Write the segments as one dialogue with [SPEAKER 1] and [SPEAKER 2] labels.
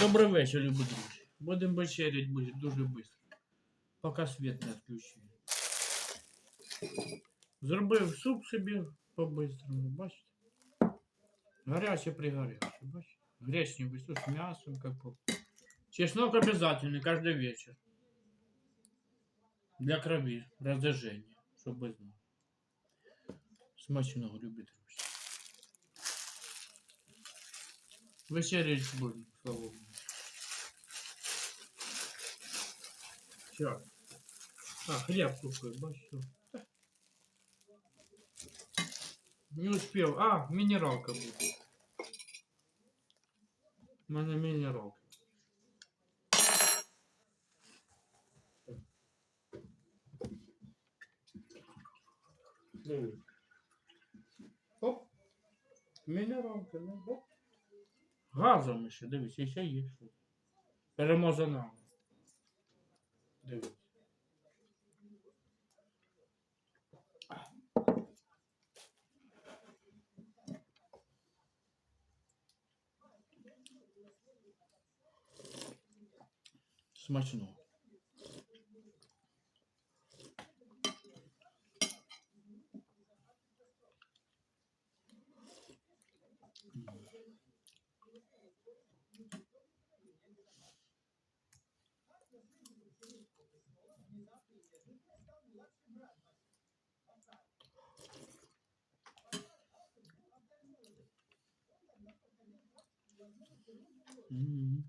[SPEAKER 1] Добрий вечір, любі друзі. Будемо вечерять буде дуже швидко. Поки світ не відключили. Зробив суп собі по-бистрому, бачите? Горячий пригорячий, бачите? Гречневый суп с мясом, как по... Чеснок обязательно, каждый вечер. Для крови, раздражения, чтобы знал. Смачного, любит друзі. Будемо, слава Богу. Сейчас. А, хлеб купив, бачу. Не успел. А, минералка буде. У мене мінералка. Диви. Оп. Мінералка, ну оп. Газом ще, дивись, ще є що. Переможена. Дивись. Смачно. 嗯。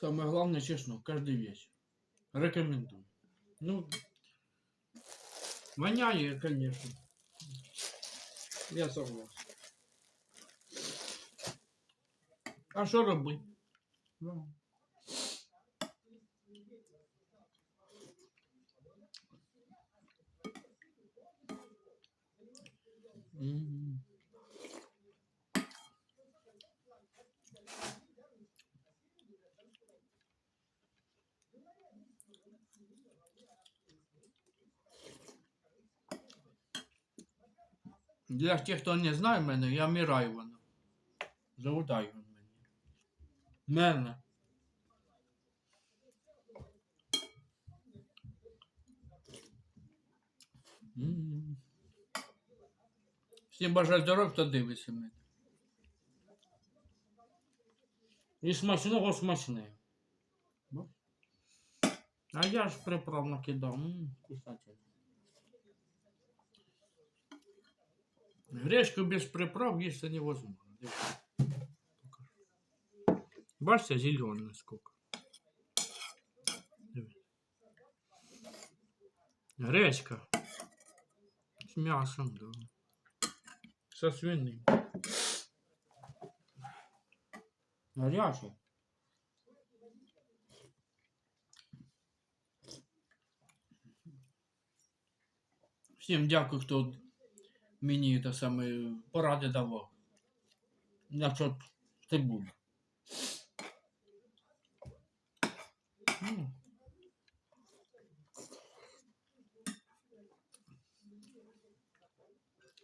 [SPEAKER 1] Самое главное, честно, каждый вечер. Рекомендую. Ну, воняет, конечно. Я согласен. А що робити? Ну. М. Для тех, хто не знає мене, я Міра Івана. Зовут Айван мене. Всім бажаю здоров'я, хто дивиться мене. І смачного смачне. А я ж приправ накидав. М, Гречку без приправ есть невозможно. Дивіться. Покажу. Бачите, зеленый сколько. Дивіться. Гречка. С мясом, да. Со свиным. Горячий. Всім дякую, хто мені те саме поради давав. Насчет цибулі. М.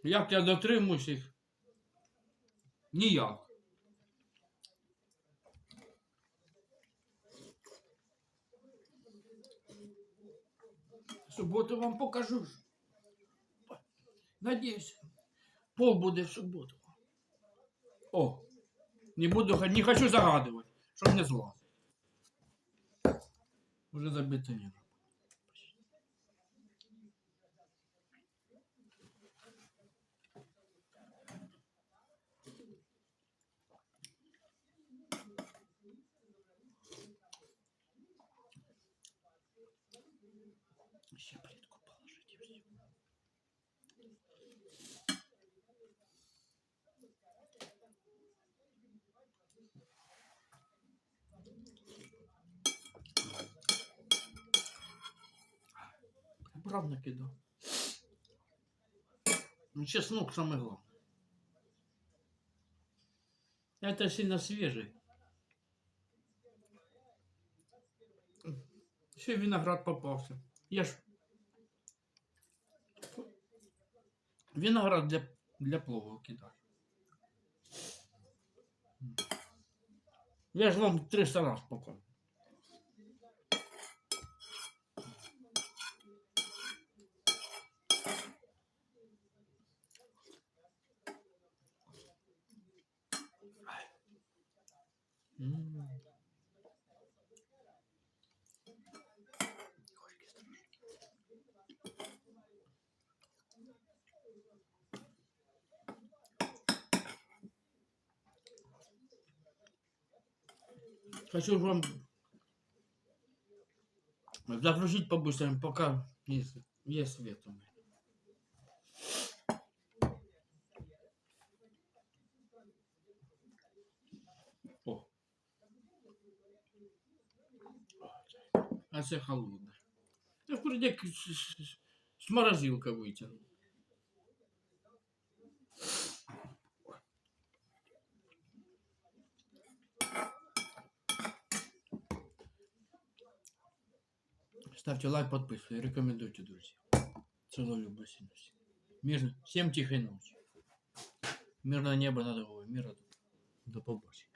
[SPEAKER 1] Як я дотримуюсь їх? Ніяк. Суботу вам покажу. Надеюсь, пол буде в суботу. О, не буду, не хочу загадывать, щоб не зла. Уже не Ще плитку Прав накидав. Ну, чеснок самое главное. Это сильно свежий. Еще виноград попался. Я ж... Виноград для, для плова кидаю. Я ж вам 300 раз показываю. М. Хочу вам загрузить по-быстрому, пока есть, есть свет у меня. О. А це холодне. Я вроде з морозилка витягнув. Ставьте лайк, подписывайтесь, рекомендуйте, друзья. Целую басинусь. Мир, всем тихой ночи. Мирное небо над головой, мира. До побачення.